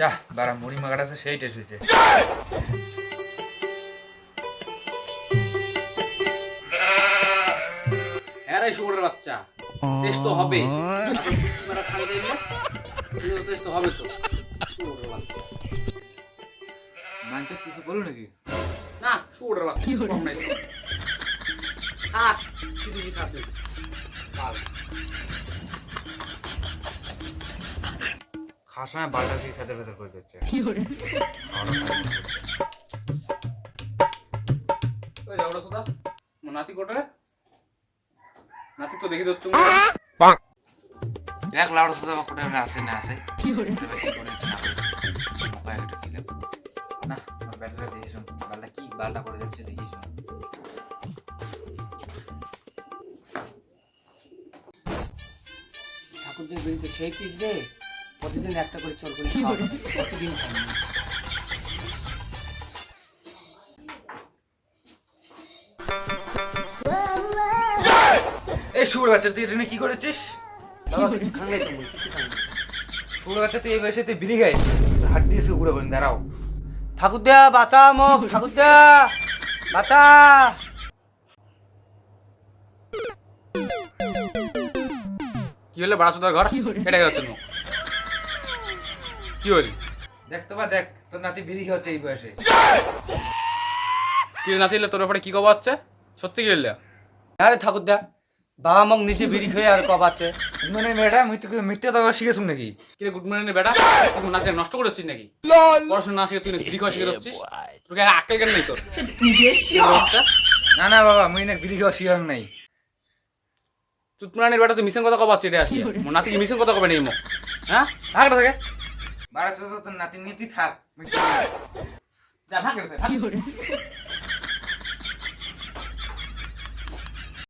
যা বারা মুড়ি মাগাটা আছে সেই টেস্ট হয়েছে। হ্যাঁ রে শুয়োরের বাচ্চা টেস্ট তো হবে। তোমরা খাই দিলে টেস্ট তো হবে তো। মানতে কিছু বলো নাকি? না শুয়োরের বাচ্চা কিছু কম নাই। তো। কিছু কিছু খাতে খাও। খাওয়ার সময় বালটা দিয়ে খেতে ভেতর করে দিচ্ছে। ওই যাওড়া সুদা। মো নাতি কোটে? নাতি তো দেখি দচ্ছু দেখ লাউড আমার কোটা আসে না আসে। কি করে? না করে? মোবাইল একটু দিলাম না আমার ব্যাটাটা দিয়ে শুন। বালটা কি বালটা করে যাচ্ছে দেখি শুন। ঠাকুরদের বিড়িতে সেই পিস রে। প্রতিদিন একটা করে চল করে খাওয়া প্রতিদিন এই শুয়োর বাচ্চা তুই এটা কি করেছিস? বাবা কিছু খান নাই তুমি কিছু খান শুয়োর বাচ্চা তুই এই বয়সে তুই বিড়ি খাইছিস হাত দিয়ে ঘুরে বলেন দাঁড়াও। ঠাকুরদা বাঁচা মোক ঠাকুরদা। বাঁচা। কি হলো বাড়া সুদার ঘর? এটা যাচ্ছে না কি হলি দেখ তো বা দেখ তোর নাতি বিড়ি খাচ্ছে এই বয়সে। কি নাতি তোর ব্যাপারে কি কবা হচ্ছে সত্যি কি হইলে আরে ঠাকুরদা বাবা মোক নিজে বিড়ি খেয়ে আর কবাতে মানে মেয়েটা মৃত্যু মিথ্যে তো শিখেছুন নাকি? কি রে গুড মর্নিং বেটা তুই নাতি নষ্ট করেছিস নাকি? পড়াশোনা না শিখে তুই না বিড়ি খাওয়া শিখে যাচ্ছিস? তোকে আক্কেল কেন নেই তোর? কি না না বাবা মুই না বিড়ি খাওয়া শিখান নাই। চুটমারানির বেটা তুই মিশন কথা কবা এটা আসি নাতি কি মিশন কথা কবে নেই মো? হ্যাঁ? ভাগটা থাকে বারা তোর নাতি নীতি থাক। যা ভাগ